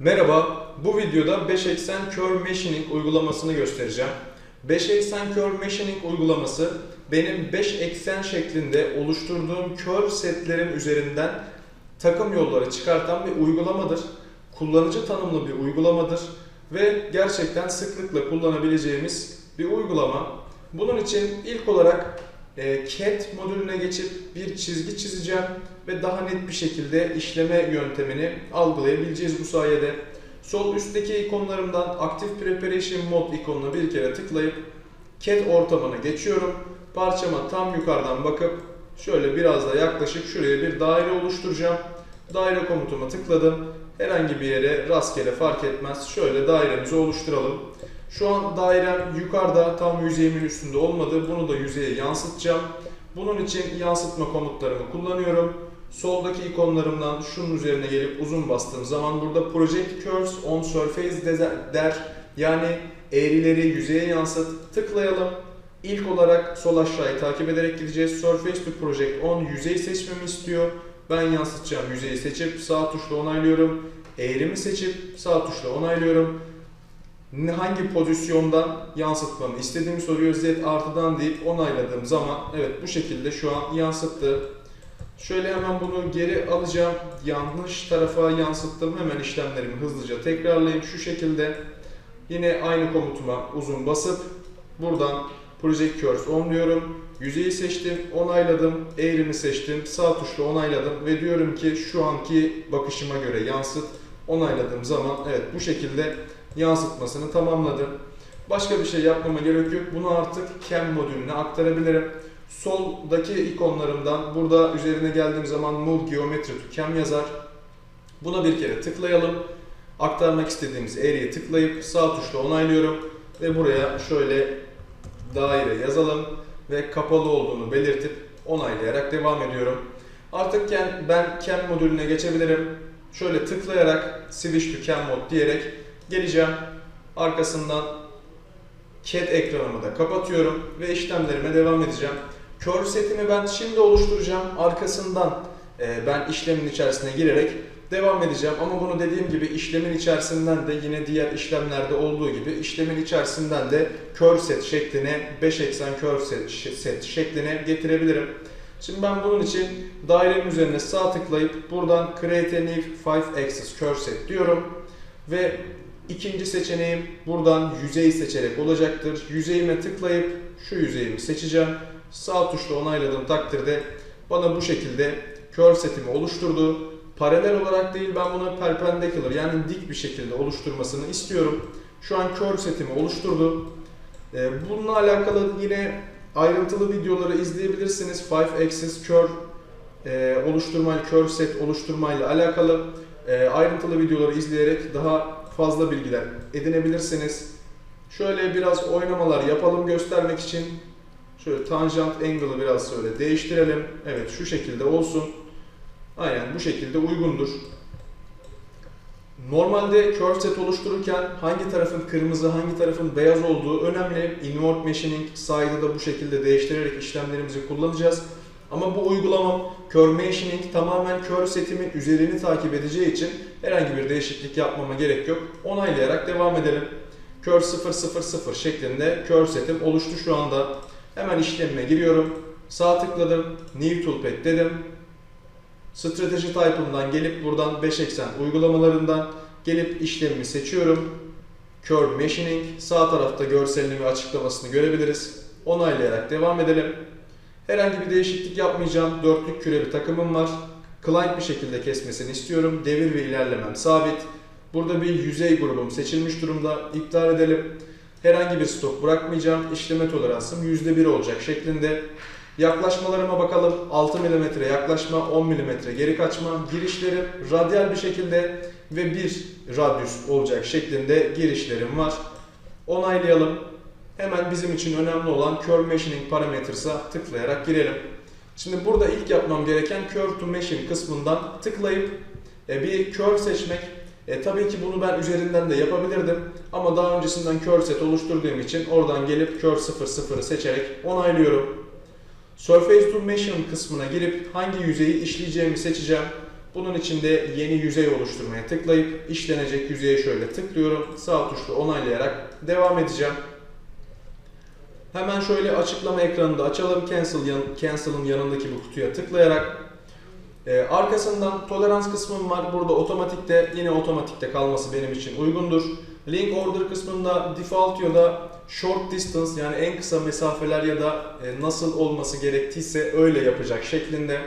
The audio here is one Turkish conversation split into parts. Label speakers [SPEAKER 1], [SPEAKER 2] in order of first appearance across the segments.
[SPEAKER 1] Merhaba, bu videoda 5 eksen Curve Machining uygulamasını göstereceğim. 5 eksen Curve Machining uygulaması benim 5 eksen şeklinde oluşturduğum curve setlerim üzerinden takım yolları çıkartan bir uygulamadır. Kullanıcı tanımlı bir uygulamadır ve gerçekten sıklıkla kullanabileceğimiz bir uygulama. Bunun için ilk olarak e, CAD modülüne geçip bir çizgi çizeceğim ve daha net bir şekilde işleme yöntemini algılayabileceğiz bu sayede. Sol üstteki ikonlarımdan Active Preparation Mode ikonuna bir kere tıklayıp CAD ortamına geçiyorum. Parçama tam yukarıdan bakıp şöyle biraz da yaklaşık şuraya bir daire oluşturacağım. Daire komutuma tıkladım. Herhangi bir yere rastgele fark etmez. Şöyle dairemizi oluşturalım. Şu an dairem yukarıda tam yüzeyimin üstünde olmadı. Bunu da yüzeye yansıtacağım. Bunun için yansıtma komutlarımı kullanıyorum. Soldaki ikonlarımdan şunun üzerine gelip uzun bastığım zaman burada Project Curves on Surface de- der. Yani eğrileri yüzeye yansıt. Tıklayalım. İlk olarak sol aşağıyı takip ederek gideceğiz. Surface to Project on yüzey seçmemi istiyor. Ben yansıtacağım yüzeyi seçip sağ tuşla onaylıyorum. Eğrimi seçip sağ tuşla onaylıyorum hangi pozisyondan yansıtmamı istediğimi soruyor. Z artıdan deyip onayladığım zaman evet bu şekilde şu an yansıttı. Şöyle hemen bunu geri alacağım. Yanlış tarafa yansıttım. Hemen işlemlerimi hızlıca tekrarlayayım. Şu şekilde yine aynı komutuma uzun basıp buradan Project Curves on diyorum. Yüzeyi seçtim, onayladım, eğrimi seçtim, sağ tuşla onayladım ve diyorum ki şu anki bakışıma göre yansıt. Onayladığım zaman evet bu şekilde yansıtmasını tamamladım. Başka bir şey yapmama gerek yok. Bunu artık CAM modülüne aktarabilirim. Soldaki ikonlarımdan burada üzerine geldiğim zaman Move Geometry to CAM yazar. Buna bir kere tıklayalım. Aktarmak istediğimiz eğriye tıklayıp sağ tuşla onaylıyorum. Ve buraya şöyle daire yazalım ve kapalı olduğunu belirtip onaylayarak devam ediyorum. Artık ben- CAM modülüne geçebilirim. Şöyle tıklayarak Switch to CAM Mode diyerek geleceğim. Arkasından CAD ekranımı da kapatıyorum ve işlemlerime devam edeceğim. Curve setimi ben şimdi oluşturacağım. Arkasından e, ben işlemin içerisine girerek devam edeceğim. Ama bunu dediğim gibi işlemin içerisinden de yine diğer işlemlerde olduğu gibi işlemin içerisinden de curve set şekline 5 eksen curve set, set şekline getirebilirim. Şimdi ben bunun için dairenin üzerine sağ tıklayıp buradan Create a New 5 Axis Curve Set diyorum. Ve ikinci seçeneğim buradan yüzeyi seçerek olacaktır. Yüzeyime tıklayıp şu yüzeyimi seçeceğim. Sağ tuşla onayladığım takdirde bana bu şekilde curve setimi oluşturdu. Paralel olarak değil ben buna perpendicular yani dik bir şekilde oluşturmasını istiyorum. Şu an curve setimi oluşturdu. Ee, Bununla alakalı yine ayrıntılı videoları izleyebilirsiniz. 5 axis curve oluşturmayla, curve set oluşturmayla alakalı e, ayrıntılı videoları izleyerek daha fazla bilgiler edinebilirsiniz. Şöyle biraz oynamalar yapalım göstermek için. Şöyle tanjant angle'ı biraz şöyle değiştirelim. Evet şu şekilde olsun. Aynen bu şekilde uygundur. Normalde curve set oluştururken hangi tarafın kırmızı, hangi tarafın beyaz olduğu önemli. Inward machining side'ı da bu şekilde değiştirerek işlemlerimizi kullanacağız. Ama bu uygulamam curve machining tamamen curve setimin üzerini takip edeceği için herhangi bir değişiklik yapmama gerek yok. Onaylayarak devam edelim. Curve 000 şeklinde curve setim oluştu şu anda. Hemen işlemime giriyorum. Sağ tıkladım. New Toolpad dedim. Strateji type'ından gelip buradan 5 eksen uygulamalarından gelip işlemimi seçiyorum. Curve Machining. Sağ tarafta görselini ve açıklamasını görebiliriz. Onaylayarak devam edelim. Herhangi bir değişiklik yapmayacağım. Dörtlük küre bir takımım var. Client bir şekilde kesmesini istiyorum. Devir ve ilerlemem sabit. Burada bir yüzey grubum seçilmiş durumda. İptal edelim. Herhangi bir stok bırakmayacağım. İşleme toleransım %1 olacak şeklinde. Yaklaşmalarıma bakalım. 6 mm yaklaşma, 10 mm geri kaçma. Girişlerim radyal bir şekilde ve bir radyüs olacak şeklinde girişlerim var. Onaylayalım. Hemen bizim için önemli olan Curve Machining Parameters'a tıklayarak girelim. Şimdi burada ilk yapmam gereken Curve to Machine kısmından tıklayıp e, bir curve seçmek. E, tabii ki bunu ben üzerinden de yapabilirdim. Ama daha öncesinden curve set oluşturduğum için oradan gelip curve 00'ı seçerek onaylıyorum. Surface to Machine kısmına girip hangi yüzeyi işleyeceğimi seçeceğim. Bunun için de yeni yüzey oluşturmaya tıklayıp işlenecek yüzeye şöyle tıklıyorum. Sağ tuşla onaylayarak devam edeceğim. Hemen şöyle açıklama ekranında açalım. Cancel yan, Cancel'ın yanındaki bu kutuya tıklayarak ee, arkasından tolerans kısmım var. Burada otomatikte yine otomatikte kalması benim için uygundur. Link order kısmında default ya da short distance yani en kısa mesafeler ya da e, nasıl olması gerektiyse öyle yapacak şeklinde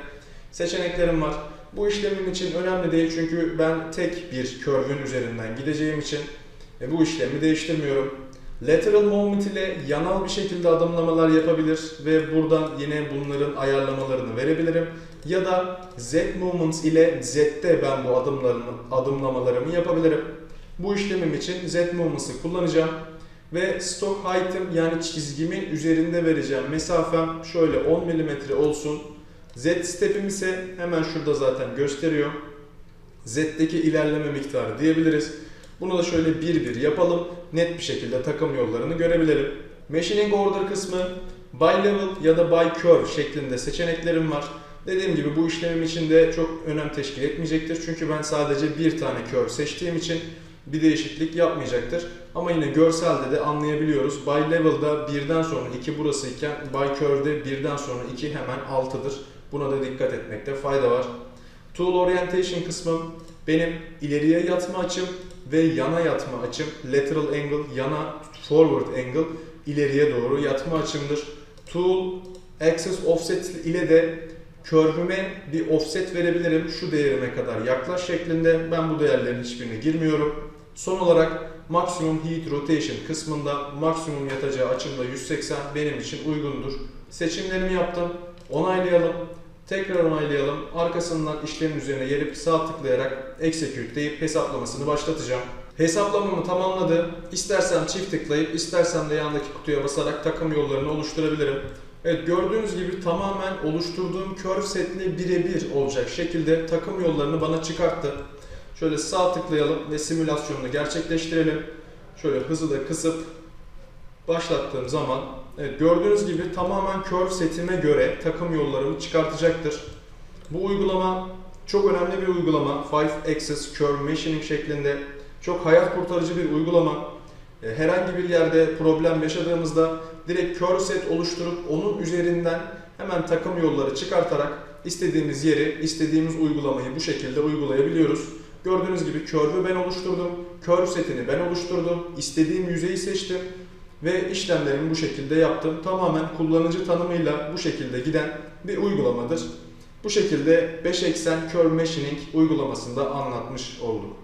[SPEAKER 1] seçeneklerim var. Bu işlemim için önemli değil çünkü ben tek bir curve'ün üzerinden gideceğim için e, bu işlemi değiştirmiyorum. Lateral movement ile yanal bir şekilde adımlamalar yapabilir ve buradan yine bunların ayarlamalarını verebilirim. Ya da Z movements ile Z'de ben bu adımlarımı, adımlamalarımı yapabilirim. Bu işlemim için Z movements'ı kullanacağım. Ve stock height'ım yani çizgimin üzerinde vereceğim mesafem şöyle 10 mm olsun. Z step'im ise hemen şurada zaten gösteriyor. Z'deki ilerleme miktarı diyebiliriz. Bunu da şöyle bir bir yapalım. Net bir şekilde takım yollarını görebilirim. Machining order kısmı by level ya da by curve şeklinde seçeneklerim var. Dediğim gibi bu işlemim için de çok önem teşkil etmeyecektir. Çünkü ben sadece bir tane curve seçtiğim için bir değişiklik yapmayacaktır. Ama yine görselde de anlayabiliyoruz. By level'da birden sonra 2 burası iken by curve'de birden sonra 2 hemen 6'dır. Buna da dikkat etmekte fayda var. Tool orientation kısmım benim ileriye yatma açım ve yana yatma açım. Lateral angle, yana forward angle, ileriye doğru yatma açımdır. Tool axis offset ile de curve'üme bir offset verebilirim. Şu değerime kadar yaklaş şeklinde. Ben bu değerlerin hiçbirine girmiyorum. Son olarak maksimum heat rotation kısmında maksimum yatacağı açımda 180 benim için uygundur. Seçimlerimi yaptım. Onaylayalım. Tekrar onaylayalım. Arkasından işlemin üzerine gelip sağ tıklayarak execute deyip hesaplamasını başlatacağım. Hesaplamamı tamamladı. İstersem çift tıklayıp istersem de yandaki kutuya basarak takım yollarını oluşturabilirim. Evet gördüğünüz gibi tamamen oluşturduğum curve setle birebir olacak şekilde takım yollarını bana çıkarttı. Şöyle sağ tıklayalım ve simülasyonunu gerçekleştirelim. Şöyle hızı da kısıp başlattığım zaman evet, gördüğünüz gibi tamamen curve setime göre takım yollarımı çıkartacaktır. Bu uygulama çok önemli bir uygulama. 5 Axis Curve Machining şeklinde çok hayat kurtarıcı bir uygulama. E, Herhangi bir yerde problem yaşadığımızda direkt curve set oluşturup onun üzerinden hemen takım yolları çıkartarak istediğimiz yeri, istediğimiz uygulamayı bu şekilde uygulayabiliyoruz. Gördüğünüz gibi curve'ü ben oluşturdum, curve setini ben oluşturdum, istediğim yüzeyi seçtim ve işlemlerimi bu şekilde yaptım. Tamamen kullanıcı tanımıyla bu şekilde giden bir uygulamadır. Bu şekilde 5 eksen curve machining uygulamasında anlatmış olduk.